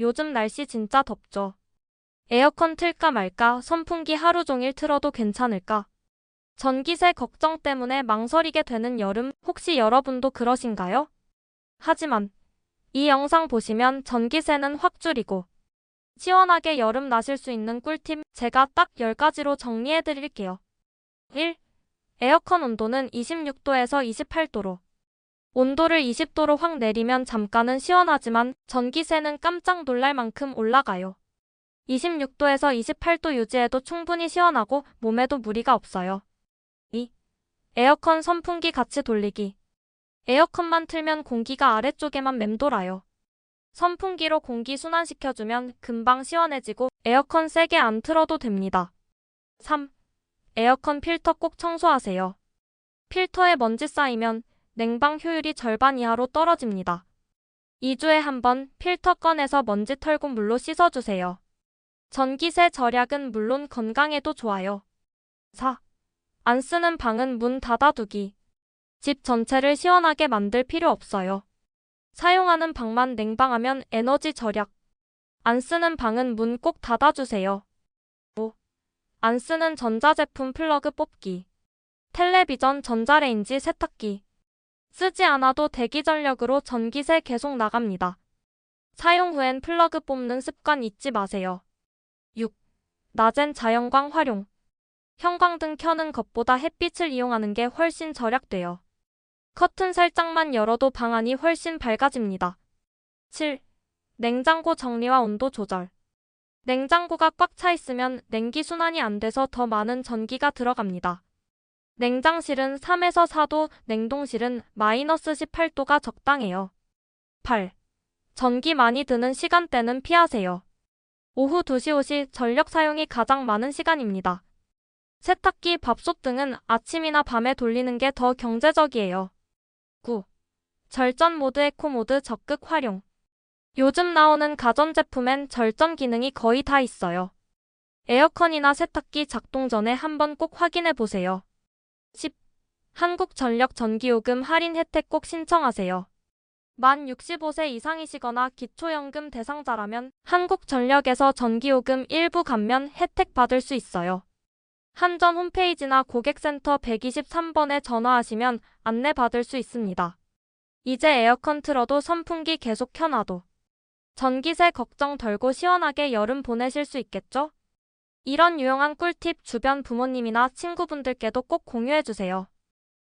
요즘 날씨 진짜 덥죠. 에어컨 틀까 말까, 선풍기 하루 종일 틀어도 괜찮을까? 전기세 걱정 때문에 망설이게 되는 여름, 혹시 여러분도 그러신가요? 하지만 이 영상 보시면 전기세는 확 줄이고 시원하게 여름 나실 수 있는 꿀팁 제가 딱 10가지로 정리해 드릴게요. 1. 에어컨 온도는 26도에서 28도로 온도를 20도로 확 내리면 잠깐은 시원하지만 전기세는 깜짝 놀랄 만큼 올라가요. 26도에서 28도 유지해도 충분히 시원하고 몸에도 무리가 없어요. 2. 에어컨 선풍기 같이 돌리기. 에어컨만 틀면 공기가 아래쪽에만 맴돌아요. 선풍기로 공기 순환시켜주면 금방 시원해지고 에어컨 세게 안 틀어도 됩니다. 3. 에어컨 필터 꼭 청소하세요. 필터에 먼지 쌓이면 냉방 효율이 절반 이하로 떨어집니다. 2주에 한 번 필터 꺼내서 먼지 털고 물로 씻어주세요. 전기세 절약은 물론 건강에도 좋아요. 4. 안 쓰는 방은 문 닫아두기. 집 전체를 시원하게 만들 필요 없어요. 사용하는 방만 냉방하면 에너지 절약. 안 쓰는 방은 문 꼭 닫아주세요. 5. 안 쓰는 전자제품 플러그 뽑기. 텔레비전, 전자레인지, 세탁기. 쓰지 않아도 대기 전력으로 전기세 계속 나갑니다. 사용 후엔 플러그 뽑는 습관 잊지 마세요. 6. 낮엔 자연광 활용. 형광등 켜는 것보다 햇빛을 이용하는 게 훨씬 절약돼요. 커튼 살짝만 열어도 방 안이 훨씬 밝아집니다. 7. 냉장고 정리와 온도 조절. 냉장고가 꽉 차 있으면 냉기 순환이 안 돼서 더 많은 전기가 들어갑니다. 냉장실은 3에서 4도, 냉동실은 마이너스 18도가 적당해요. 8. 전기 많이 드는 시간대는 피하세요. 오후 2시 5시 전력 사용이 가장 많은 시간입니다. 세탁기, 밥솥 등은 아침이나 밤에 돌리는 게 더 경제적이에요. 9. 절전 모드 에코 모드 적극 활용. 요즘 나오는 가전제품엔 절전 기능이 거의 다 있어요. 에어컨이나 세탁기 작동 전에 한번 꼭 확인해 보세요. 10. 한국전력 전기요금 할인 혜택 꼭 신청하세요. 만 65세 이상이시거나 기초연금 대상자라면 한국전력에서 전기요금 일부 감면 혜택 받을 수 있어요. 한전 홈페이지나 고객센터 123번에 전화하시면 안내 받을 수 있습니다. 이제 에어컨 틀어도 선풍기 계속 켜놔도 전기세 걱정 덜고 시원하게 여름 보내실 수 있겠죠? 이런 유용한 꿀팁 주변 부모님이나 친구분들께도 꼭 공유해주세요.